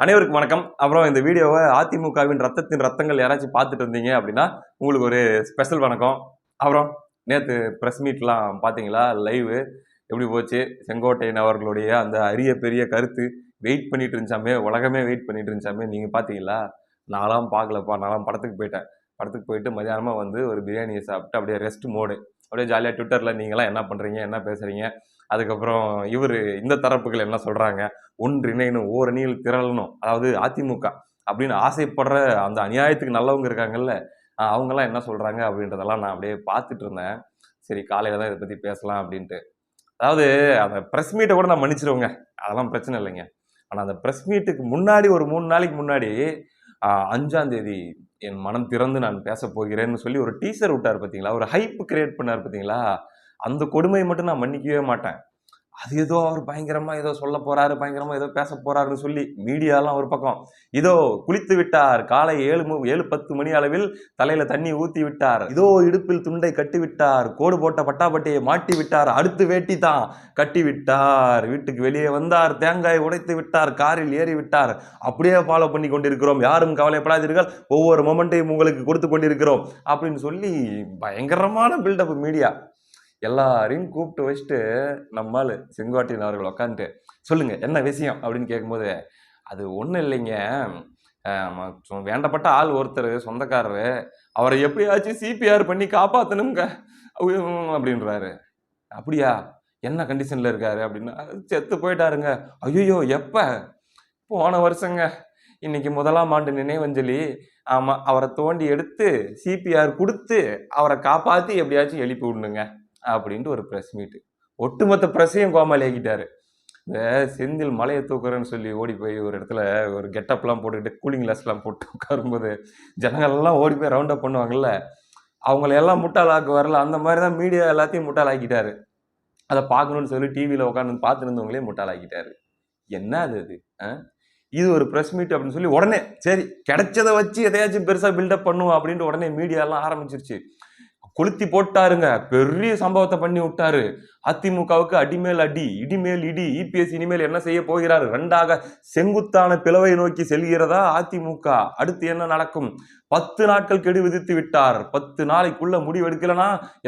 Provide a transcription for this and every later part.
அனைவருக்கும் வணக்கம். அப்புறம் இந்த வீடியோவை அதிமுகவின் ரத்தத்தின் ரத்தங்கள் யாராச்சும் பார்த்துட்டு இருந்தீங்க அப்படின்னா உங்களுக்கு ஒரு ஸ்பெஷல் வணக்கம். அப்புறம் நேற்று ப்ரெஸ் மீட்லாம் பார்த்தீங்களா? லைவு எப்படி போச்சு? செங்கோட்டையன் அவர்களுடைய அந்த அரிய பெரிய கருத்து வெயிட் பண்ணிட்டு இருந்துச்சாமே உலகமே வெயிட் பண்ணிட்டு இருந்துச்சாமே நீங்கள் பார்த்தீங்களா? நான்லாம் பார்க்கலப்பா. நான்லாம் படத்துக்கு போயிட்டேன். படத்துக்கு போயிட்டு மதியானமாக வந்து ஒரு பிரியாணியை சாப்பிட்டு அப்படியே ரெஸ்ட் மோடு அப்படியே ஜாலியாக ட்விட்டரில் நீங்களாம் என்ன பண்ணுறீங்க என்ன பேசுகிறீங்க அதுக்கப்புறம் இவர் இந்த தரப்புகள் என்ன சொல்கிறாங்க ஒன்றிணையணும் ஓரணியில் திரளணும். அதாவது அதிமுக அப்படின்னு ஆசைப்படுற அந்த அநியாயத்துக்கு நல்லவங்க இருக்காங்கல்ல அவங்கெல்லாம் என்ன சொல்கிறாங்க அப்படின்றதெல்லாம் நான் அப்படியே பார்த்துட்டு இருந்தேன். சரி காலையில் தான் இதை பற்றி பேசலாம் அப்படின்ட்டு. அதாவது அந்த ப்ரெஸ் மீட்டை கூட நான் மன்னிச்சிருவோங்க. அதெல்லாம் பிரச்சனை இல்லைங்க. ஆனால் அந்த ப்ரெஸ் மீட்டுக்கு முன்னாடி ஒரு மூணு நாளைக்கு முன்னாடி ஆஹ் அஞ்சாம் தேதி என் மனம் திறந்து நான் பேச போகிறேன்னு சொல்லி ஒரு டீசர் விட்டார் பார்த்தீங்களா ஒரு ஹைப் கிரியேட் பண்ணார் பார்த்தீங்களா அந்த கொடுமையை மட்டும் நான் மன்னிக்கவே மாட்டேன். அது ஏதோ அவர் பயங்கரமாக ஏதோ சொல்ல போகிறாரு பயங்கரமாக ஏதோ பேச போகிறாருன்னு சொல்லி மீடியாலாம் ஒரு பக்கம். இதோ குளித்து விட்டார். காலை ஏழு மு- ஏழு பத்து மணி அளவில் தலையில் தண்ணி ஊற்றி விட்டார். இதோ இடுப்பில் துண்டை கட்டி விட்டார். கோடு போட்ட பட்டாபட்டியை மாட்டி விட்டார். அடுத்து வேட்டி தான் கட்டி விட்டார். வீட்டுக்கு வெளியே வந்தார். தேங்காய் உடைத்து விட்டார். காரில் ஏறி விட்டார். அப்படியே ஃபாலோ பண்ணி கொண்டிருக்கிறோம். யாரும் கவலைப்படாதீர்கள். ஒவ்வொரு மொமெண்ட்டையும் உங்களுக்கு கொடுத்து கொண்டிருக்கிறோம். அப்படின்னு சொல்லி பயங்கரமான பில்டப் மீடியா எல்லாரையும் கூப்பிட்டு வச்சுட்டு நம்மால் செங்கோட்டையன் அவர்கள் உட்காந்துட்டு சொல்லுங்க என்ன விஷயம்? அப்படின்னு கேட்கும்போது அது ஒன்றும் இல்லைங்க. வேண்டப்பட்ட ஆள் ஒருத்தர் சொந்தக்காரரு அவரை எப்படியாச்சும் சிபிஆர் பண்ணி காப்பாற்றணுங்க அப்படின்றாரு. அப்படியா? என்ன கண்டிஷனில் இருக்காரு? அப்படின்னா செத்து போயிட்டாருங்க. ஐயோ எப்போ? போன வருஷங்க. இன்னைக்கு முதலாம் ஆண்டு நினைவஞ்சலி. ஆமாம் அவரை தோண்டி எடுத்து சிபிஆர் கொடுத்து அவரை காப்பாற்றி எப்படியாச்சும் எழுப்பி விடணுங்க. அப்படின்ட்டு ஒரு ப்ரெஸ் மீட்டு ஒட்டுமொத்த ப்ரெஸ்ஸையும் கோமாளி ஆக்கிட்டாரு. இந்த செந்தில் மலையை தூக்குறேன்னு சொல்லி ஓடி போய் ஒரு இடத்துல ஒரு கெட்டப்லாம் போட்டுக்கிட்டு கூலிங் கிளாஸ்லாம் போட்டு உட்காரும்போது ஜனங்கள்லாம் ஓடி போய் ரவுண்ட் அப் பண்ணுவாங்கல்ல அவங்கள எல்லாம் முட்டாளாக்கு வரல அந்த மாதிரி தான் மீடியா எல்லாத்தையும் முட்டாளாக்கிட்டாரு. அதை பார்க்கணும்னு சொல்லி டிவியில் உட்காந்து பார்த்துட்டு இருந்தவங்களே முட்டாளாக்கிட்டாரு. என்ன அது அது ஆ? இது ஒரு ப்ரெஸ் மீட் அப்படின்னு சொல்லி உடனே சரி கிடைச்சதை வச்சு எதையாச்சும் பெருசாக பில்டப் பண்ணுவோம் அப்படின்ட்டு உடனே மீடியாலாம் ஆரம்பிச்சிருச்சு. கொளுத்தி போட்டாருங்க. பெரிய சம்பவத்தை பண்ணி விட்டாரு. அதிமுகவுக்கு அடிமேல் அடி இடிமேல் இடி இபிஎஸ் இனிமேல் என்ன செய்ய போகிறார்? ரெண்டாக செங்குத்தான பிளவை நோக்கி செல்கிறதா அதிமுக? அடுத்து என்ன நடக்கும்? பத்து நாட்கள் கெடு விதித்து விட்டார். பத்து நாளைக்குள்ள முடிவு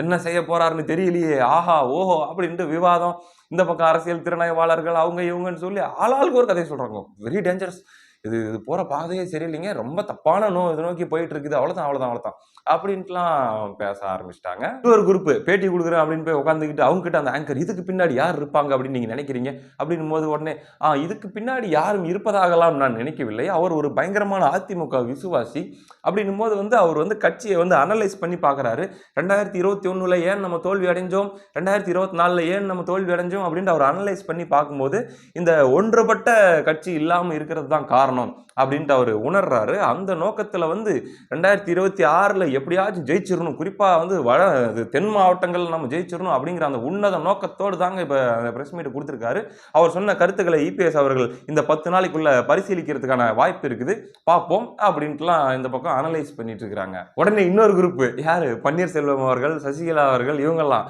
என்ன செய்ய போறாருன்னு தெரியலையே. ஆஹா ஓஹோ அப்படின்ட்டு விவாதம். இந்த பக்கம் அரசியல் திறனாய்வாளர்கள் அவங்க இவங்கன்னு சொல்லி ஆளாளுக்கு ஒரு கதை சொல்றாங்க. வெரி டேஞ்சரஸ் இது இது போற பாதையே சரியில்லைங்க. ரொம்ப தப்பான நோ இது நோக்கி போயிட்டு இருக்குது அவ்வளவுதான் அவ்வளவுதான் அவ்வளவுதான். அப்படின்ட்டுலாம் பேச ஆரம்பிச்சிட்டாங்க. ஒரு குரூப் பேட்டி கொடுக்குறேன் அப்படின்னு போய் உட்காந்துக்கிட்டு அவங்க கிட்ட அந்த ஆங்கர் இதுக்கு பின்னாடி யார் இருப்பாங்க அப்படின்னு நீங்க நினைக்கிறீங்க? அப்படின்னும் போது உடனே ஆ இதுக்கு பின்னாடி யாரும் இருப்பதாகலாம் நான் நினைக்கவில்லை. அவர் ஒரு பயங்கரமான அதிமுக விசுவாசி. அப்படின்னும் போது வந்து அவர் வந்து கட்சியை வந்து அனலைஸ் பண்ணி பார்க்குறாரு. ரெண்டாயிரத்தி இருபத்தி ஒண்ணுல ஏன் நம்ம தோல்வி அடைஞ்சோம்? ரெண்டாயிரத்தி இருபத்தி நாலுல ஏன் நம்ம தோல்வி அடைஞ்சோம்? அப்படின்ட்டு அவர் அனலைஸ் பண்ணி பார்க்கும்போது இந்த ஒன்றுபட்ட கட்சி இல்லாமல் இருக்கிறது தான் காரணம். அப்படின்ட்டு அவர் உணர்றாரு. அந்த நோக்கத்தில் வந்து ரெண்டாயிரத்தி இருபத்தி ஆறில் எப்படியாச்சும் ஜெயிச்சிடணும் குறிப்பாக வந்து வட இது தென் மாவட்டங்கள் நம்ம ஜெயிச்சிடணும் அப்படிங்கிற அந்த உன்னத நோக்கத்தோடு தாங்க இப்போ அந்த ப்ரெஸ் மீட் கொடுத்துருக்காரு. அவர் சொன்ன கருத்துக்களை இபிஎஸ் அவர்கள் இந்த பத்து நாளைக்குள்ள பரிசீலிக்கிறதுக்கான வாய்ப்பு இருக்குது. பார்ப்போம் அப்படின்ட்டுலாம் இந்த பக்கம் அனலைஸ் பண்ணிட்டு இருக்கிறாங்க உடனே இன்னொரு குரூப் யார்? பன்னீர்செல்வம் அவர்கள் சசிகலா அவர்கள் இவங்கெல்லாம்.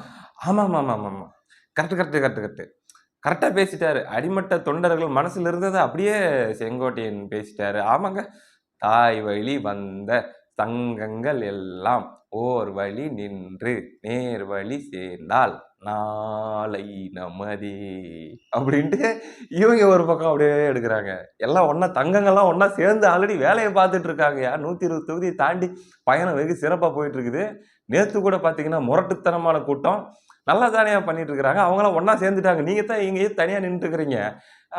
ஆமாம் ஆமாம் ஆமாம் ஆமாம் கரெக்ட் கரெக்ட் கரெக்ட் கரெக்ட் கரெக்டாக பேசிட்டாரு. அடிமட்ட தொண்டர்கள் மனசில் இருந்ததை அப்படியே செங்கோட்டையன் பேசிட்டாரு. ஆமாங்க தாய் வழி வந்த தங்கங்கள் எல்லாம் ஓர் வழி நின்று நேர் வழி சேர்ந்தால் நாளை நமதி அப்படின்ட்டு இவங்க ஒரு பக்கம் அப்படியே எடுக்கிறாங்க. எல்லாம் ஒன்றா தங்கங்கள்லாம் ஒன்றா சேர்ந்து ஆல்ரெடி வேலையை பார்த்துட்டு இருக்காங்கயா நூற்றி இருபது தொகுதியை தாண்டி பயணம் வெகு சிறப்பாக போயிட்டு இருக்குது. நேற்று கூட பார்த்தீங்கன்னா முரட்டுத்தனமான கூட்டம். நல்லா தானே பண்ணிட்டு இருக்கிறாங்க அவங்களாம் ஒன்றா சேர்ந்துட்டாங்க. நீங்கள் தான் இங்கேயே தனியாக நின்றுட்டு இருக்கிறீங்க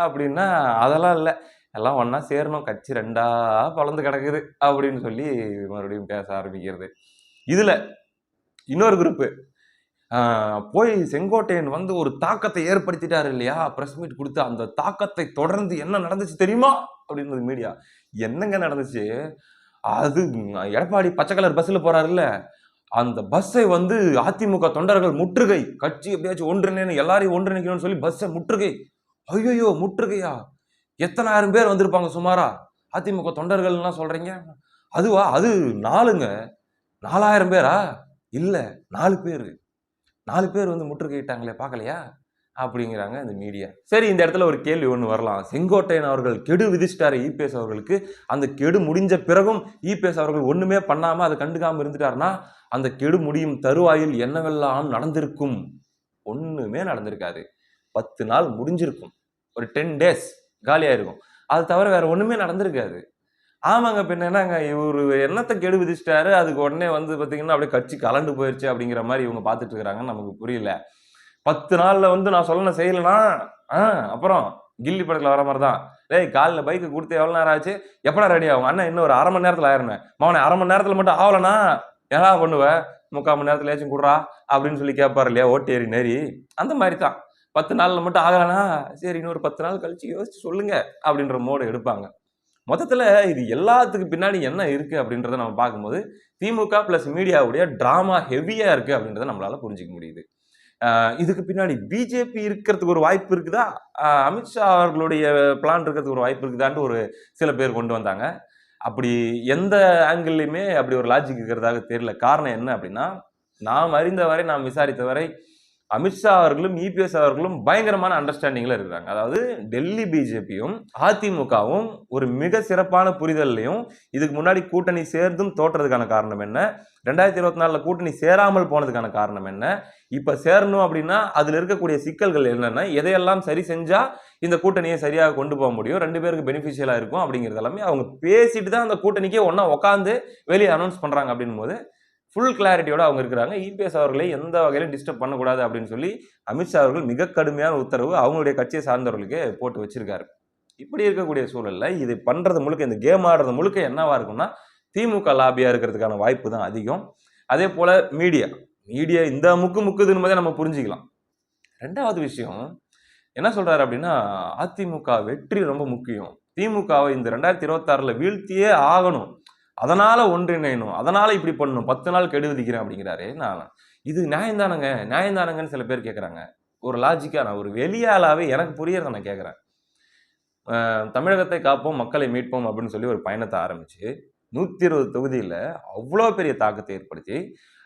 அப்படின்னா அதெல்லாம் இல்லை. எல்லாம் ஒன்றா சேரணும். கட்சி ரெண்டா பலந்து கிடக்குது அப்படின்னு சொல்லி மறுபடியும் பேச ஆரம்பிக்கிறது. இதில் இன்னொரு குரூப்பு. போய் செங்கோட்டையன் வந்து ஒரு தாக்கத்தை ஏற்படுத்திட்டாரு இல்லையா? ப்ரெஸ் மீட் கொடுத்து அந்த தாக்கத்தை தொடர்ந்து என்ன நடந்துச்சு தெரியுமா? அப்படின்றது மீடியா என்னங்க நடந்துச்சு? அது எடப்பாடி பச்சை கலர் பஸ்ஸில் போகிறாருல்ல அந்த பஸ்ஸை வந்து அதிமுக தொண்டர்கள் முற்றுகை. கட்சி எப்படியாச்சும் ஒன்றிணைன்னு எல்லாரையும் ஒன்றிணைக்கணும்னு சொல்லி பஸ்ஸை முற்றுகை. ஐயோ முற்றுகையா? எத்தனாயிரம் பேர் வந்திருப்பாங்க சுமாரா? அதிமுக தொண்டர்கள்லாம் சொல்கிறீங்க அதுவா? அது நாலுங்க நாலாயிரம் பேரா? இல்லை நாலு பேர். நாலு பேர் வந்து முற்றுகையிட்டாங்களே பார்க்கலையா? அப்படிங்கிறாங்க இந்த மீடியா சரி இந்த இடத்துல ஒரு கேள்வி ஒன்று வரலாம். செங்கோட்டையன் அவர்கள் கெடு விதிச்சிட்டாரு இபிஎஸ் அவர்களுக்கு. அந்த கெடு முடிஞ்ச பிறகும் இபிஎஸ் அவர்கள் ஒன்றுமே பண்ணாமல் அதை கண்டுக்காமல் இருந்துட்டாருன்னா அந்த கெடு முடியும் தருவாயில் என்னவெல்லாம் நடந்திருக்கும்? ஒன்றுமே நடந்திருக்காது. பத்து நாள் முடிஞ்சிருக்கும். ஒரு டென் டேஸ் காலியா இருக்கும் அது தவிர வேறு ஒன்றுமே நடந்திருக்காது. ஆமாங்க பின்ன என்னங்க என்னத்தை கெடு விதிச்சிட்டாரு? அதுக்கு உடனே வந்து பார்த்தீங்கன்னா அப்படியே கட்சி கலண்டு போயிடுச்சு அப்படிங்கிற மாதிரி இவங்க பார்த்துட்டு இருக்கிறாங்கன்னு நமக்கு புரியல. பத்து நாளில் வந்து நான் சொல்லணும் செய்யலைனா ஆ அப்புறம் கில்லி படத்தில் வர மாதிரி தான் டேய் காலில் பைக்கு கொடுத்து எவ்வளோ நேரம் ஆச்சு? எப்படா ரெடி ஆகும்? அண்ணன் இன்னும் ஒரு அரை மணி நேரத்தில் ஆயிருந்தேன் மவனை அரை மணி நேரத்தில் மட்டும் ஆகலனா என்னடா பண்ணுவேன் முக்கால் மணி நேரத்தில் ஏச்சும் கொடுறா? அப்படின்னு சொல்லி கேட்பாரு இல்லையா ஓட்டு ஏறி நேரி அந்த மாதிரி தான் பத்து நாளில் மட்டும் ஆகலனா சரி இன்னொரு பத்து நாள் கழிச்சு யோசிச்சு சொல்லுங்க அப்படின்ற மோடு எடுப்பாங்க. மொத்தத்தில் இது எல்லாத்துக்கு பின்னாடி என்ன இருக்குது அப்படின்றத நம்ம பார்க்கும்போது திமுக ப்ளஸ் மீடியாவுடைய ட்ராமா ஹெவியாக இருக்குது அப்படின்றத நம்மளால் புரிஞ்சுக்க முடியுது. இதுக்கு பின்னாடி பிஜேபி இருக்கிறதுக்கு ஒரு வாய்ப்பு இருக்குதா? அமித்ஷா அவர்களுடைய பிளான் இருக்கிறதுக்கு ஒரு வாய்ப்பு இருக்குதான்ட்டு ஒரு சில பேர் கொண்டு வந்தாங்க. அப்படி எந்த ஆங்கிள்லையுமே அப்படி ஒரு லாஜிக் இருக்கிறதாக தெரியல. காரணம் என்ன அப்படின்னா நாம் அறிந்த வரை நாம் விசாரித்த வரை அமித்ஷா அவர்களும் இபிஎஸ் அவர்களும் பயங்கரமான அண்டர்ஸ்டாண்டிங்கில் இருக்கிறாங்க. அதாவது டெல்லி பிஜேபியும் அதிமுகவும் ஒரு மிக சிறப்பான புரிதல்லையும் இதுக்கு முன்னாடி கூட்டணி சேர்ந்தும் தோற்றதுக்கான காரணம் என்ன? ரெண்டாயிரத்தி இருபத்தி நாலில் கூட்டணி சேராமல் போனதுக்கான காரணம் என்ன? இப்போ சேரணும் அப்படின்னா அதில் இருக்கக்கூடிய சிக்கல்கள் என்னென்ன? எதையெல்லாம் சரி செஞ்சால் இந்த கூட்டணியை சரியாக கொண்டு போக முடியும்? ரெண்டு பேருக்கு பெனிஃபிஷியலாக இருக்கும் அப்படிங்கிறது எல்லாமே அவங்க பேசிட்டு தான் அந்த கூட்டணிக்கே ஒன்றா உட்காந்து வெளியே அனௌன்ஸ் பண்ணுறாங்க அப்படின்னும் போது ஃபுல் கிளாரிட்டியோட அவங்க இருக்கிறாங்க. இபிஎஸ் அவர்களை எந்த வகையிலும் டிஸ்டர்ப் பண்ணக்கூடாது அப்படின்னு சொல்லி அமித்ஷா அவர்கள் மிக கடுமையான உத்தரவு அவங்களுடைய கட்சியை சார்ந்தவர்களுக்கு போட்டு வச்சிருக்காரு. இப்படி இருக்கக்கூடிய சூழலில் இது பண்ணுறது முழுக்க இந்த கேம் ஆடுறது முழுக்க என்னவா இருக்கும்னா திமுக லாபியாக இருக்கிறதுக்கான வாய்ப்பு தான் அதிகம். அதே போல் மீடியா மீடியா இந்த முக்கு முக்குதுன்னு போதே நம்ம புரிஞ்சுக்கலாம். ரெண்டாவது விஷயம் என்ன சொல்கிறாரு அப்படின்னா அதிமுக வெற்றி ரொம்ப முக்கியம். திமுகவை இந்த ரெண்டாயிரத்தி இருபத்தாறில் வீழ்த்தியே ஆகணும். அதனால் ஒன்றிணையணும். அதனால் இப்படி பண்ணணும். பத்து நாள் கெடு விதிக்கிறேன் அப்படிங்கிறாரு. நான் இது நியாயந்தானங்க நியாயந்தானங்கன்னு சில பேர் கேட்குறாங்க ஒரு லாஜிக்காக நான் ஒரு வெளியாளாவே எனக்கு புரியறத நான் கேட்குறேன் தமிழகத்தை காப்போம் மக்களை மீட்போம் அப்படின்னு சொல்லி ஒரு பயணத்தை ஆரம்பிச்சு நூற்றி இருபது தொகுதியில் அவ்வளோ பெரிய தாக்கத்தை ஏற்படுத்தி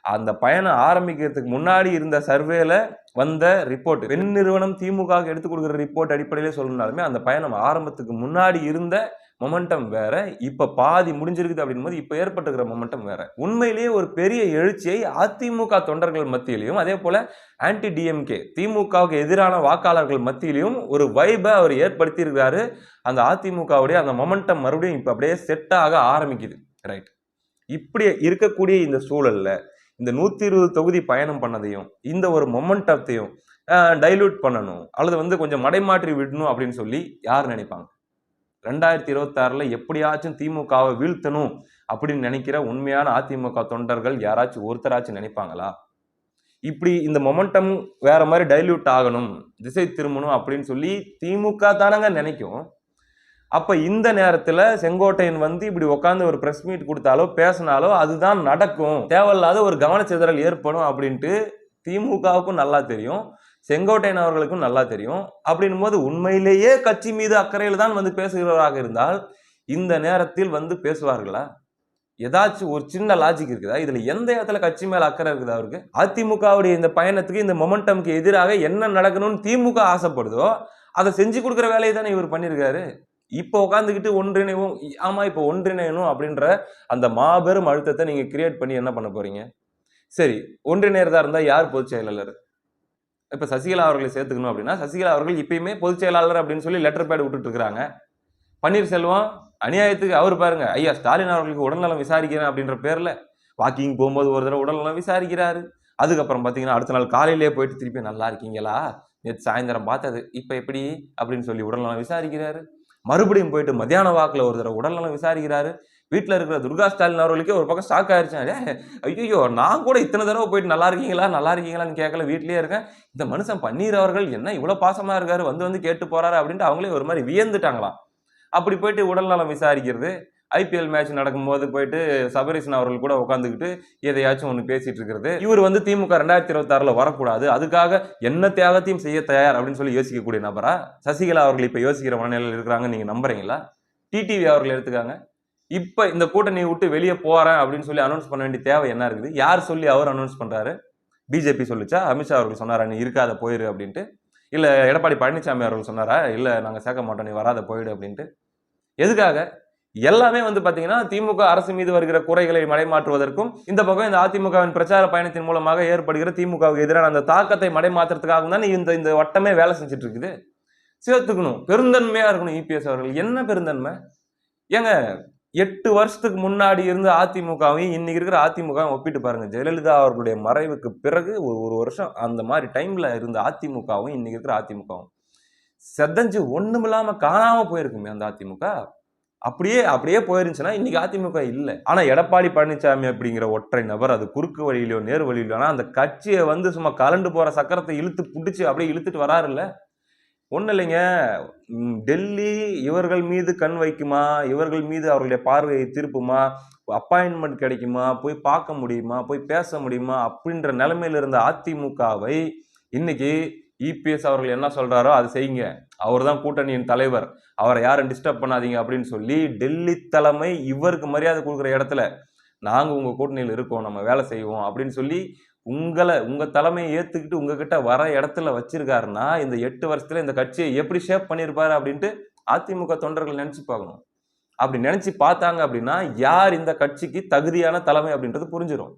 அந்த பயணம் ஆரம்பிக்கிறதுக்கு முன்னாடி இருந்த சர்வேல வந்த ரிப்போர்ட் பெண் நிறுவனம் திமுக எடுத்து கொடுக்குற ரிப்போர்ட் அடிப்படையிலே சொல்லணும்னாலுமே அந்த பயணம் ஆரம்பத்துக்கு முன்னாடி இருந்த மொமெண்டம் வேற. இப்போ பாதி முடிஞ்சிருக்குது அப்படின்போது இப்போ ஏற்பட்டிருக்கிற மொமெண்டம் வேற. உண்மையிலேயே ஒரு பெரிய எழுச்சியை அதிமுக தொண்டர்கள் மத்தியிலையும் அதே போல ஆன்டி டிஎம்கே திமுகவுக்கு எதிரான வாக்காளர்கள் மத்தியிலையும் ஒரு வைபை அவர் ஏற்படுத்தியிருக்கிறாரு. அந்த அதிமுகவுடைய அந்த மொமெண்டம் மறுபடியும் இப்போ அப்படியே செட் ஆக ஆரம்பிக்குது. ரைட் இப்படி இருக்கக்கூடிய இந்த சூழல்ல இந்த நூத்தி இருபது தொகுதி பயணம் பண்ணதையும் இந்த ஒரு மொமெண்டத்தையும் டைலூட் பண்ணணும் அல்லது வந்து கொஞ்சம் மடைமாற்றி விடணும் அப்படின்னு சொல்லி யார் நினைப்பாங்க? ரெண்டாயிரத்தி இருபத்தாறில் எப்படியாச்சும் திமுகவை வீழ்த்தணும் அப்படின்னு நினைக்கிற உண்மையான அதிமுக தொண்டர்கள் யாராச்சும் ஒருத்தராச்சும் நினைப்பாங்களா? இப்படி இந்த மொமெண்டம் வேற மாதிரி டைல்யூட் ஆகணும் திசை திரும்பணும் அப்படின்னு சொல்லி திமுக தானங்க நினைக்கும். அப்போ இந்த நேரத்தில் செங்கோட்டையன் வந்து இப்படி உட்காந்து ஒரு ப்ரெஸ் மீட் கொடுத்தாலோ பேசினாலோ அதுதான் நடக்கும். தேவையில்லாத ஒரு கவனச்சிதறல் ஏற்படும் அப்படின்ட்டு திமுகவுக்கும் நல்லா தெரியும். செங்கோட்டையன் அவர்களுக்கும் நல்லா தெரியும். அப்படின்னும் போது உண்மையிலேயே கட்சி மீது அக்கறையில் தான் வந்து பேசுகிறவராக இருந்தால் இந்த நேரத்தில் வந்து பேசுவார்களா? ஏதாச்சும் ஒரு சின்ன லாஜிக் இருக்குதா? இதுல எந்த இடத்துல கட்சி மேல அக்கறை இருக்குதா அவருக்கு? அதிமுகவுடைய இந்த பயணத்துக்கு இந்த மொமெண்டம்க்கு எதிராக என்ன நடக்கணும்னு திமுக ஆசைப்படுதோ அதை செஞ்சு கொடுக்குற வேலையை தானே இவர் பண்ணியிருக்காரு. இப்போ உட்காந்துக்கிட்டு ஒன்றிணைவும். ஆமா இப்போ ஒன்றிணையணும் அப்படின்ற அந்த மாபெரும் அழுத்தத்தை நீங்க கிரியேட் பண்ணி என்ன பண்ண போறீங்க? சரி ஒன்றிணையறதா இருந்தா யார் பொதுச் செயலாளர்? இப்போ சசிகலா அவர்களை சேர்த்துக்கணும் அப்படின்னா சசிகலா அவர்கள் இப்பயுமே பொதுச் செயலாளர் அப்படின்னு சொல்லி லெட்டர் பேட் விட்டுட்டு இருக்காங்க பன்னீர்செல்வம் அநியாயத்துக்கு அவர் பாருங்க ஐயா ஸ்டாலின் அவர்களுக்கு உடல்நலம் விசாரிக்கிறேன் அப்படின்ற பேர்ல வாக்கிங் போகும்போது ஒரு தடவை உடல்நலம் விசாரிக்கிறாரு. அதுக்கப்புறம் பார்த்தீங்கன்னா அடுத்த நாள் காலையிலேயே போயிட்டு திருப்பி நல்லா இருக்கீங்களா? நேற்று சாயந்தரம் பார்த்தது இப்போ எப்படி? அப்படின்னு சொல்லி உடல்நலம் விசாரிக்கிறாரு. மறுபடியும் போயிட்டு மத்தியான வாக்கில் ஒரு தடவை உடல்நலம் விசாரிக்கிறாரு. வீட்டில் இருக்கிற துர்கா ஸ்டாலின் அவர்களுக்கே ஒரு பக்கம் ஷாக் ஆயிடுச்சு ஐயோ நான் கூட இத்தனை தடவை போயிட்டு நல்லா இருக்கீங்களா நல்லா இருக்கீங்களான்னு கேட்கல வீட்லேயே இருக்கேன். இந்த மனுஷன் பன்னீர் அவர்கள் என்ன இவ்வளோ பாசமாக இருக்காரு வந்து வந்து கேட்டு போறாரு அப்படின்ட்டு அவங்களே ஒரு மாதிரி வியந்துட்டாங்களாம். அப்படி போயிட்டு உடல்நலம் விசாரிக்கிறது. ஐபிஎல் மேட்ச் நடக்கும்போது போயிட்டு சபரிசன் அவர்கள் கூட உட்காந்துக்கிட்டு எதையாச்சும் ஒன்று பேசிட்டு இருக்கிறது. இவர் வந்து திமுக ரெண்டாயிரத்தி இருபத்தாறில் வரக்கூடாது. அதுக்காக என்ன தியாகத்தையும் செய்ய தயார் அப்படின்னு சொல்லி யோசிக்கக்கூடிய நபரா? சசிகலா அவர்கள் இப்போ யோசிக்கிற மனநிலையில் இருக்கிறாங்க நீங்கள் நம்புறீங்களா? டிடிவி அவர்கள் எடுத்துக்காங்க. இப்போ இந்த கூட்டணியை விட்டு வெளியே போகிறேன் அப்படின்னு சொல்லி அனௌன்ஸ் பண்ண வேண்டிய தேவை என்ன இருக்குது? யார் சொல்லி அவர் அனௌன்ஸ் பண்ணுறாரு பிஜேபி சொல்லிச்சா? அமித்ஷா அவர்கள் சொன்னாரா? நீ இருக்காத போயிரு அப்படின்ட்டு. இல்லை எடப்பாடி பழனிசாமி அவர்கள் சொன்னாரா? இல்லை நாங்கள் சேர்க்க மாட்டோம் நீ வராத போயிடு அப்படின்ட்டு. எதுக்காக? எல்லாமே வந்து பார்த்தீங்கன்னா திமுக அரசு மீது வருகிற குறைகளை மடைமாற்றுவதற்கும் இந்த பக்கம் இந்த அதிமுகவின் பிரச்சார பயணத்தின் மூலமாக ஏற்படுகிற திமுகவுக்கு எதிரான அந்த தாக்கத்தை மடைமாற்றுறதுக்காக தான் இந்த இந்த வட்டமே வேலை செஞ்சுட்டு இருக்குது சேர்த்துக்கணும் பெருந்தன்மையாக இருக்கணும் இபிஎஸ் அவர்கள். என்ன பெருந்தன்மை? ஏங்க எட்டு வருஷத்துக்கு முன்னாடி இருந்த அதிமுகவையும் இன்னைக்கு இருக்கிற அதிமுகவும் ஒப்பிட்டு பாருங்க. ஜெயலலிதா அவர்களுடைய மறைவுக்கு பிறகு ஒரு ஒரு வருஷம் அந்த மாதிரி டைம்ல இருந்த அதிமுகவும் இன்னைக்கு இருக்கிற அதிமுகவும். செதஞ்சு ஒண்ணுமில்லாம காணாம போயிருக்குமே அந்த அதிமுக. அப்படியே அப்படியே போயிருந்துச்சுன்னா இன்னைக்கு அதிமுக இல்லை. ஆனா எடப்பாடி பழனிசாமி அப்படிங்கிற ஒற்றை நபர் அது குறுக்கு வழியிலோ நேர் வழியிலோ ஆனா அந்த கட்சியை வந்து சும்மா கலண்டு போற சக்கரத்தை இழுத்து பிடிச்சி அப்படியே இழுத்துட்டு வராருல்ல. ஒன்றும் இல்லைங்க. டெல்லி இவர்கள் மீது கண் வைக்குமா? இவர்கள் மீது அவர்களுடைய பார்வையை திருப்புமா? அப்பாயின்மெண்ட் கிடைக்குமா? போய் பார்க்க முடியுமா? போய் பேச முடியுமா? அப்படின்ற நிலைமையில் இருந்த அதிமுகவை இன்னைக்கு இபிஎஸ் அவர்கள் என்ன சொல்கிறாரோ அதை செய்யுங்க. அவர் தான் கூட்டணியின் தலைவர். அவரை யாரும் டிஸ்டர்ப் பண்ணாதீங்க அப்படின்னு சொல்லி டெல்லி தலைமை இவருக்கு மரியாதை கொடுக்குற இடத்துல நாங்கள் உங்கள் கூட்டணியில் இருக்கோம் நம்ம வேலை செய்வோம் அப்படின்னு சொல்லி உங்களை உங்கள் தலைமையை ஏற்றுக்கிட்டு உங்ககிட்ட வர இடத்துல வச்சிருக்காருன்னா இந்த எட்டு வருஷத்துல இந்த கட்சியை எப்படி ஷேப் பண்ணியிருப்பாரு அப்படின்ட்டு அதிமுக தொண்டர்கள் நினச்சி பார்க்கணும். அப்படி நினச்சி பார்த்தாங்க அப்படின்னா யார் இந்த கட்சிக்கு தகுதியான தலைமை அப்படின்றது புரிஞ்சிடும்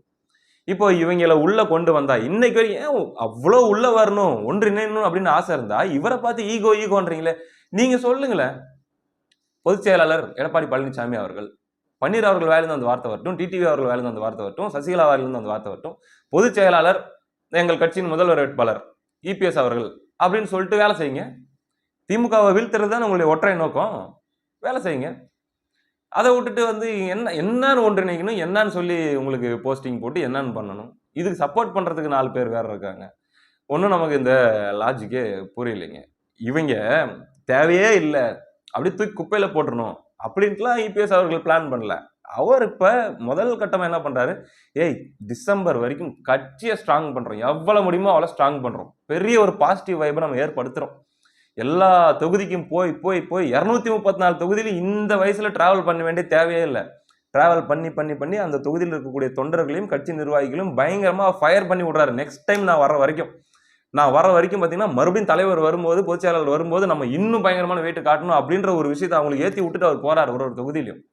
இப்போ இவங்களை உள்ளே கொண்டு வந்தா இன்னைக்கு வரைக்கும் ஏன் அவ்வளோ உள்ளே வரணும் ஒன்றிணையணும் அப்படின்னு ஆசை இருந்தா இவரை பார்த்து ஈகோ ஈகோன்றீங்களே. நீங்கள் சொல்லுங்களேன். பொதுச் செயலாளர் எடப்பாடி பழனிசாமி அவர்கள் பன்னீர் அவர்கள் வேலையிருந்து அந்த வார்த்தை வரட்டும் டிடிவி அவர்கள் வேலையிருந்து அந்த வார்த்தை வரட்டும் சசிகலா வாயிலிருந்து அந்த வார்த்தை வரட்டும் பொதுச் செயலாளர் எங்கள் கட்சியின் முதல்வர் வேட்பாளர் இபிஎஸ் அவர்கள் அப்படின்னு சொல்லிட்டு வேலை செய்யுங்க. திமுகவை வீழ்த்துறது தான் உங்களுடைய ஒற்றை நோக்கம். வேலை செய்யுங்க. அதை விட்டுட்டு வந்து என்ன என்னன்னு ஒன்றிணைக்கணும் என்னன்னு சொல்லி உங்களுக்கு போஸ்டிங் போட்டு என்னன்னு பண்ணணும். இதுக்கு சப்போர்ட் பண்ணுறதுக்கு நாலு பேர் வேற இருக்காங்க. ஒன்றும் நமக்கு இந்த லாஜிக்கே புரியலைங்க. இவங்க தேவையே இல்லை. அப்படி தூக்கி குப்பையில் போட்டுருணும் அப்படின்ட்டுலாம் இபிஎஸ் அவர்கள் பிளான் பண்ணல. அவர் இப்போ முதல் கட்டமாக என்ன பண்ணுறாரு ஏய் டிசம்பர் வரைக்கும் கட்சியை ஸ்ட்ராங் பண்ணுறோம் எவ்வளோ முடியுமோ அவ்வளோ ஸ்ட்ராங் பண்ணுறோம் பெரிய ஒரு பாசிட்டிவ் வைப்பை நம்ம ஏற்படுத்துகிறோம் எல்லா தொகுதிக்கும் போய் போய் போய் இரநூத்தி முப்பத்தி நாலு தொகுதியிலும் இந்த வயசில் ட்ராவல் பண்ண வேண்டிய தேவையே இல்லை. ட்ராவல் பண்ணி பண்ணி பண்ணி அந்த தொகுதியில் இருக்கக்கூடிய தொண்டர்களையும் கட்சி நிர்வாகிகளையும் பயங்கரமாக ஃபயர் பண்ணி விடுறாரு. நெக்ஸ்ட் டைம் நான் வர வரைக்கும். நான் வர வரைக்கும் பார்த்தீங்கன்னா மறுபடியும் தலைவர் வரும்போது பொதுச்செயலாளர் வரும்போது நம்ம இன்னும் பயங்கரமான வெயிட்டு காட்டணும் அப்படின்ற ஒரு விஷயத்தை அவங்களுக்கு ஏற்றி விட்டுட்டு அவர் போகிறார் ஒரு ஒரு தொகுதியிலையும்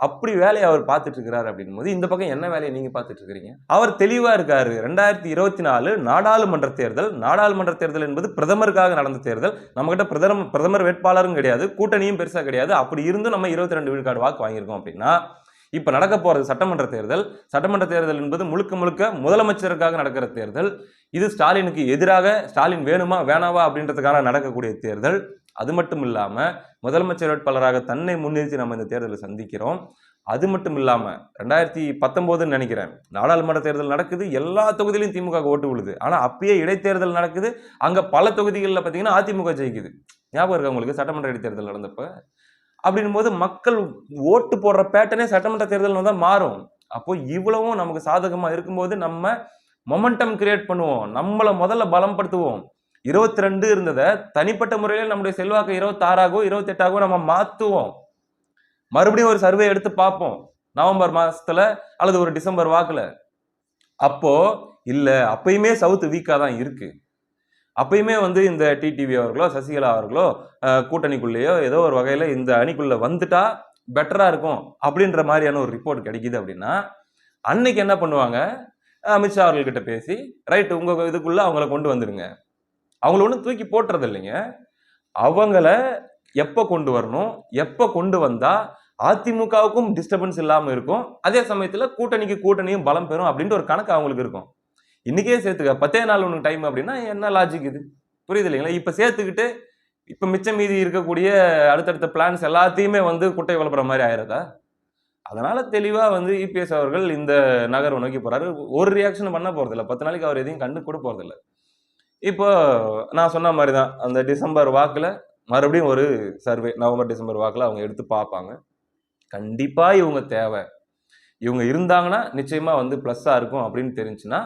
அப்படி வேலையை அவர் பார்த்துட்டு இருக்கிறார் அப்படின்னும் போது இந்த பக்கம் என்ன வேலையை நீங்கள் பார்த்துட்டு இருக்கிறீங்க? அவர் தெளிவாக இருக்காரு. ரெண்டாயிரத்தி இருபத்தி நாலு நாடாளுமன்ற தேர்தல். நாடாளுமன்ற தேர்தல் என்பது பிரதமருக்காக நடந்த தேர்தல். நம்மகிட்ட பிரதமர் பிரதமர் வேட்பாளரும் கிடையாது கூட்டணியும் பெருசாக கிடையாது. அப்படி இருந்தும் நம்ம இருபத்தி ரெண்டு விழுக்காடு வாக்கு வாங்கியிருக்கோம் அப்படின்னா இப்போ நடக்க போகிறது சட்டமன்ற தேர்தல். சட்டமன்ற தேர்தல் என்பது முழுக்க முழுக்க முதலமைச்சருக்காக நடக்கிற தேர்தல். இது ஸ்டாலினுக்கு எதிராக ஸ்டாலின் வேணுமா வேணாவா அப்படின்றதுக்காக நடக்கக்கூடிய தேர்தல். அது மட்டும் இல்லாமல் முதலமைச்சர் வேட்பாளராக தன்னை முன்னிறுத்தி நம்ம இந்த தேர்தலை சந்திக்கிறோம். அது மட்டும் இல்லாமல் ரெண்டாயிரத்தி பத்தொம்போதுன்னு நினைக்கிறேன் நாடாளுமன்ற தேர்தல் நடக்குது எல்லா தொகுதியிலும் திமுக ஓட்டு விழுது. ஆனால் அப்பயே இடைத்தேர்தல் நடக்குது அங்கே பல தொகுதிகளில் பார்த்தீங்கன்னா அதிமுக ஜெயிக்குது. ஞாபகம் இருக்கா உங்களுக்கு? சட்டமன்ற இடைத்தேர்தல் நடந்தப்போ? அப்படின்போது மக்கள் ஓட்டு போடுற பேட்டனே சட்டமன்ற தேர்தல் தான் மாறும். அப்போ இவ்வளவும் நமக்கு சாதகமாக இருக்கும்போது நம்ம மொமெண்டம் கிரியேட் பண்ணுவோம். நம்மளை முதல்ல பலப்படுத்துவோம். இருபத்தி ரெண்டு இருந்ததை தனிப்பட்ட முறையில் நம்முடைய செல்வாக்கு இருபத்தாறாகவோ இருபத்தெட்டாகவோ நம்ம மாற்றுவோம் மறுபடியும் ஒரு சர்வே எடுத்து பார்ப்போம். நவம்பர் மாதத்தில் அல்லது ஒரு டிசம்பர் வாக்கில். அப்போது இல்லை அப்பயுமே சவுத் வீக்காக தான் இருக்குது அப்பயுமே வந்து இந்த டிடிவி அவர்களோ சசிகலா அவர்களோ கூட்டணிக்குள்ளேயோ ஏதோ ஒரு வகையில் இந்த அணிக்குள்ளே வந்துட்டா பெட்டராக இருக்கும் அப்படின்ற மாதிரியான ஒரு ரிப்போர்ட் கிடைக்கிது அப்படின்னா அன்னைக்கு என்ன பண்ணுவாங்க? அமித்ஷா அவர்கள்கிட்ட பேசி ரைட் உங்கள் இதுக்குள்ளே அவங்கள கொண்டு வந்துடுங்க அவங்கள ஒன்றும் தூக்கி போட்டுறது இல்லைங்க அவங்கள எப்போ கொண்டு வரணும் எப்போ கொண்டு வந்தால் அதிமுகவுக்கும் டிஸ்டர்பன்ஸ் இல்லாமல் இருக்கும் அதே சமயத்தில் கூட்டணிக்கு கூட்டணியும் பலம் பெறும் அப்படின்ட்டு ஒரு கணக்கு அவங்களுக்கு இருக்கும். இன்றைக்கே சேர்த்துக்க பத்தே நாள் ஒன்று டைம் அப்படின்னா என்ன லாஜிக் இது? புரியுது இல்லைங்களா? இப்போ சேர்த்துக்கிட்டு இப்போ மிச்சம் மீதி இருக்கக்கூடிய அடுத்தடுத்த பிளான்ஸ் எல்லாத்தையுமே வந்து குட்டை வளர்ப்புற மாதிரி ஆயிரதா? அதனால் தெளிவாக வந்து இபிஎஸ் அவர்கள் இந்த நகர்வை நோக்கி போகிறாரு ஒரு ரியாக்ஷன் பண்ண போகிறதில்ல பத்து நாளைக்கு அவர் எதையும் கண்டு கூட போகிறதில்ல இப்போ நான் சொன்ன மாதிரி தான் அந்த டிசம்பர் வாக்கில் மறுபடியும் ஒரு சர்வே நவம்பர் டிசம்பர் வாக்கில் அவங்க எடுத்து பார்ப்பாங்க. கண்டிப்பாக இவங்க தேவை. இவங்க இருந்தாங்கன்னா நிச்சயமாக வந்து ப்ளஸ்ஸாக இருக்கும் அப்படின்னு தெரிஞ்சுன்னா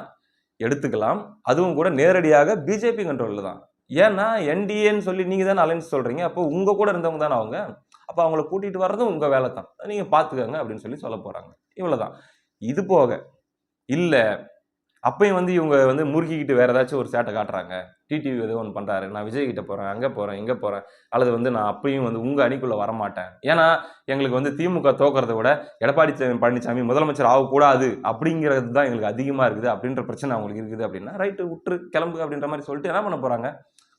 எடுத்துக்கலாம். அதுவும் கூட நேரடியாக பிஜேபி கண்ட்ரோலில் தான். ஏன்னா என்டிஏன்னு சொல்லி நீங்கள் தானே அலைன்ஸ் சொல்கிறீங்க அப்போ உங்கள் கூட இருந்தவங்க தானே அவங்க? அப்போ அவங்கள கூட்டிகிட்டு வர்றதும் உங்கள் வேலை தான் நீங்கள் பார்த்துக்கோங்க அப்படின்னு சொல்லி சொல்ல இவ்வளோ தான் இது போக இல்லை அப்பயும் வந்து இவங்க வந்து முறுக்கிக்கிட்டு வேறு ஏதாச்சும் ஒரு சேட்டை காட்டுறாங்க. டிடிவி ஏதோ ஒன்று பண்ணுறாரு நான் விஜய் கிட்ட போகிறேன் அங்கே போகிறேன் இங்கே போகிறேன் அல்லது வந்து நான் அப்பயும் வந்து உங்கள் அணிக்குள்ளே வரமாட்டேன். ஏன்னா எங்களுக்கு வந்து திமுக தோக்கிறத விட எடப்பாடி பழனிசாமி முதலமைச்சர் ஆகக்கூடாது அப்படிங்கிறது தான் எங்களுக்கு அதிகமாக இருக்குது. அப்படின்ற பிரச்சனை அவங்களுக்கு இருக்குது அப்படின்னா ரைட்டு விட்டு கிளம்பு அப்படின்ற மாதிரி சொல்லிட்டு என்ன பண்ண போகிறாங்க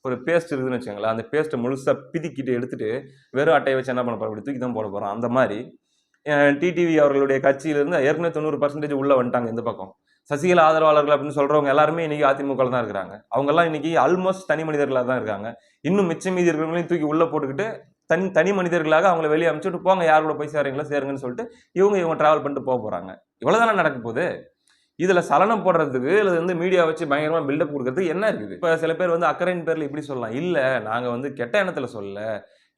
ஒரு பேஸ்ட் இருக்குதுன்னு வச்சுக்கோங்களேன். அந்த பேஸ்ட்டை முழுசாக பிதிக்கிட்டு எடுத்துட்டு வெறும் அட்டையை வச்சு என்ன பண்ண போகிறோம் அப்படி தூக்கி தான் போட போகிறோம் அந்த மாதிரி டிடிவி அவர்களுடைய கட்சியிலிருந்து ஏற்கனவே தொண்ணூறு பர்சன்டேஜ் உள்ளே வந்துட்டாங்க இந்த பக்கம். சசிகலா ஆதரவாளர்கள் அப்படின்னு சொல்கிறவங்க எல்லாருமே இன்றைக்கி அதிமுக தான் இருக்கிறாங்க. அவங்கெல்லாம் இன்றைக்கி ஆல்மோஸ்ட் தனி மனிதர்களாக தான் இருக்காங்க. இன்னும் மிச்சம் மீதி இருக்கிறவங்களையும் தூக்கி உள்ளே போட்டுக்கிட்டு தனி தனி மனிதர்களாக அவங்கள வெளியே அனுப்பிச்சுட்டு போங்க யார் கூட போய் சேரீங்களா சேருங்கன்னு சொல்லிட்டு இவங்க இவங்க ட்ராவல் பண்ணிட்டு போக போகிறாங்க இவ்வளோதானே நடக்க போகுது? இதில் சலனம் போடுறதுக்கு இல்லை வந்து மீடியா வச்சு பயங்கரமாக பில்டப் கொடுக்கறதுக்கு என்ன இருக்குது? இப்போ சில பேர் வந்து அக்கறையின் பேரில் இப்படி சொல்லலாம். இல்லை நாங்கள் வந்து கெட்ட எண்ணத்தில் சொல்லலை.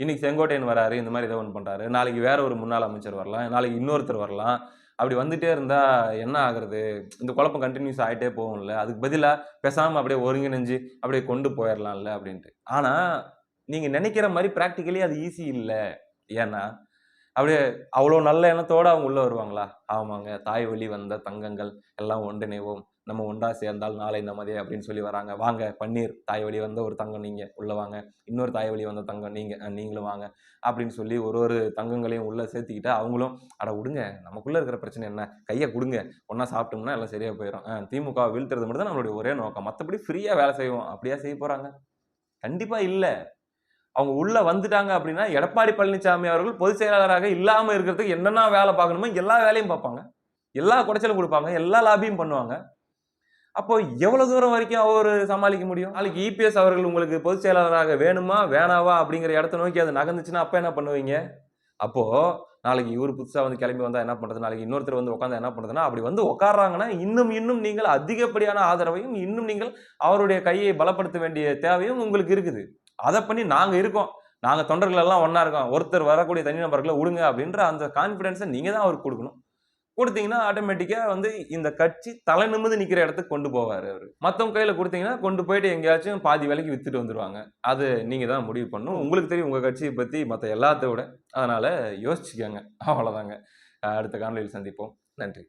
இன்னைக்கு செங்கோட்டையன் வராரு இந்த மாதிரி ஏதோ ஒன்று பண்ணுறாரு நாளைக்கு வேற ஒரு முன்னாள் அமைச்சர் வரலாம். நாளைக்கு இன்னொருத்தர் வரலாம். அப்படி வந்துட்டே இருந்தால் என்ன ஆகுறது? இந்த குழப்பம் கண்டினியூஸ் ஆகிட்டே போகும்ல. அதுக்கு பதிலாக பேசாமல் அப்படியே ஒருங்கிணைஞ்சு அப்படியே கொண்டு போயிடலாம்ல அப்படின்ட்டு. ஆனால் நீங்கள் நினைக்கிற மாதிரி ப்ராக்டிக்கலி அது ஈஸி இல்லை. ஏன்னா அப்படியே அவ்வளோ நல்ல எண்ணத்தோட அவங்க உள்ளே வருவாங்களா? ஆமாங்க. தாய் வழி வந்த தங்கங்கள் எல்லாம் ஒன்றிணைவோம். நம்ம ஒன்றா சேர்ந்தால் நாளை இந்த மாதிரி அப்படின்னு சொல்லி வராங்க. வாங்க பன்னீர் தாய் வழி வந்த ஒரு தங்கம் நீங்கள் உள்ளே வாங்க. இன்னொரு தாய் வழி வந்த தங்கம் நீங்கள் நீங்களும் வாங்க அப்படின்னு சொல்லி ஒரு ஒரு தங்கங்களையும் உள்ளே சேர்த்துக்கிட்டு அவங்களும் அட விடுங்க. நமக்குள்ளே இருக்கிற பிரச்சனை என்ன? கையை கொடுங்க. ஒன்றா சாப்பிட்டோம்னா எல்லாம் சரியாக போயிடும் திமுக வீழ்த்துறது மட்டும் தான் நம்மளுடைய ஒரே நோக்கம். மற்றபடி ஃப்ரீயாக வேலை செய்வோம். அப்படியே செய்ய போகிறாங்க கண்டிப்பாக இல்லை. அவங்க உள்ள வந்துட்டாங்க அப்படின்னா எடப்பாடி பழனிசாமி அவர்கள் பொதுச் செயலாளராக இல்லாமல் இருக்கிறதுக்கு என்னென்ன வேலை பார்க்கணுமோ எல்லா வேலையும் பார்ப்பாங்க. எல்லா குடைச்சலும் கொடுப்பாங்க எல்லா லாபியும் பண்ணுவாங்க. அப்போ எவ்வளவு தூரம் வரைக்கும் அவர் சமாளிக்க முடியும்? நாளைக்கு இபிஎஸ் அவர்கள் உங்களுக்கு பொதுச் செயலாளராக வேணுமா வேணாவா அப்படிங்கிற இடத்த நோக்கி அது நகர்ந்துச்சுன்னா அப்ப என்ன பண்ணுவீங்க? அப்போ நாளைக்கு இவர் புதுசா வந்து கிளம்பி வந்தா என்ன பண்றது? நாளைக்கு இன்னொருத்தர் வந்து உட்காந்து என்ன பண்றதுன்னா அப்படி வந்து உட்காடுறாங்கன்னா இன்னும் இன்னும் நீங்கள் அதிகப்படியான ஆதரவையும் இன்னும் நீங்கள் அவருடைய கையை பலப்படுத்த வேண்டிய தேவையும் உங்களுக்கு இருக்குது. அதை பண்ணி நாங்கள் இருக்கோம். நாங்கள் தொண்டர்கள் எல்லாம் ஒன்றா இருக்கோம். ஒருத்தர் வரக்கூடிய தனிநபர்களை விடுங்க அப்படின்ற அந்த கான்ஃபிடென்ஸை நீங்கள் தான் அவருக்கு கொடுக்கணும். கொடுத்தீங்கன்னா ஆட்டோமேட்டிக்காக வந்து இந்த கட்சி தலை நிமிந்து நிற்கிற இடத்துக்கு கொண்டு போவார் அவர். மற்றவங்க கையில் கொடுத்தீங்கன்னா கொண்டு போயிட்டு எங்கேயாச்சும் பாதி விலைக்கு விற்றுட்டு வந்துடுவாங்க அது நீங்கள் தான் முடிவு பண்ணணும். உங்களுக்கு தெரியும் உங்கள் கட்சியை பற்றி மற்ற எல்லாத்த விட. அதனால் யோசிச்சுக்கோங்க. அவ்வளோதாங்க அடுத்த காணொலியில் சந்திப்போம். நன்றி.